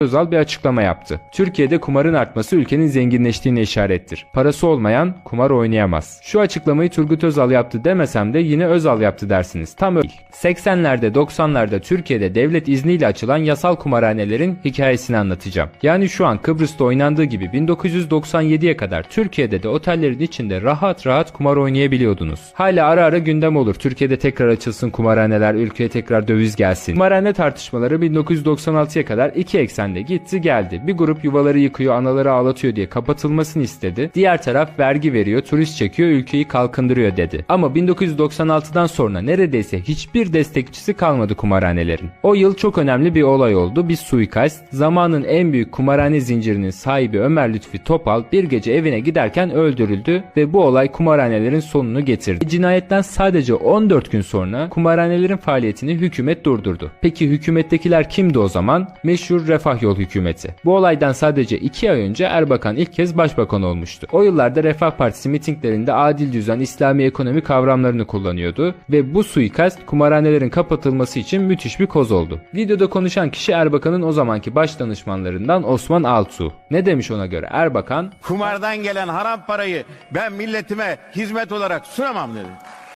Özal bir açıklama yaptı. Türkiye'de kumarın artması ülkenin zenginleştiğine işarettir. Parası olmayan kumar oynayamaz. Şu açıklamayı Turgut Özal yaptı demesem de yine Özal yaptı dersiniz. Tam öyle. 80'lerde 90'larda Türkiye'de devlet izniyle açılan yasal kumarhanelerin hikayesini anlatacağım. Yani şu an Kıbrıs'ta oynandığı gibi 1997'ye kadar Türkiye'de de otellerin içinde rahat rahat kumar oynayabiliyordunuz. Hala ara ara gündem olur. Türkiye'de tekrar açılsın kumarhaneler, ülkeye tekrar döviz gelsin. Kumarhane tartışmaları 1996'ya kadar iki eksende gitti geldi. Bir grup yuvaları yıkıyor, anaları ağlatıyor diye kapatılmasını istedi. Diğer taraf vergi veriyor, turist çekiyor, ülkeyi kalkındırıyor dedi. Ama 1996'dan sonra neredeyse hiçbir destekçisi kalmadı kumarhanelerin. O yıl çok önemli bir olay oldu. Bir suikast. Zamanın en büyük kumarhane zincirinin sahibi Ömer Lütfi Topal bir gece evine giderken öldürüldü ve bu olay kumarhanelerin sonunu getirdi. Cinayetten sadece 14 gün sonra kumarhanelerin faaliyetini hükümet durdurdu. Peki hükümettekiler kimdi o zaman? Meşhur Refah Yol hükümeti. Bu olaydan sadece 2 ay önce Erbakan ilk kez başbakan olmuştu. O yıllarda Refah Partisi mitinglerinde adil düzen, İslami ekonomi kavramlarını kullanıyordu ve bu suikast kumarhanelerin kapatılması için müthiş bir koz oldu. Videoda konuşan kişi Erbakan'ın o zamanki baş danışmanlarından Osman Altuğ. Ne demiş ona göre? Erbakan Kumardan gelen haram parayı ben milletime hizmet olarak sunamam dedi.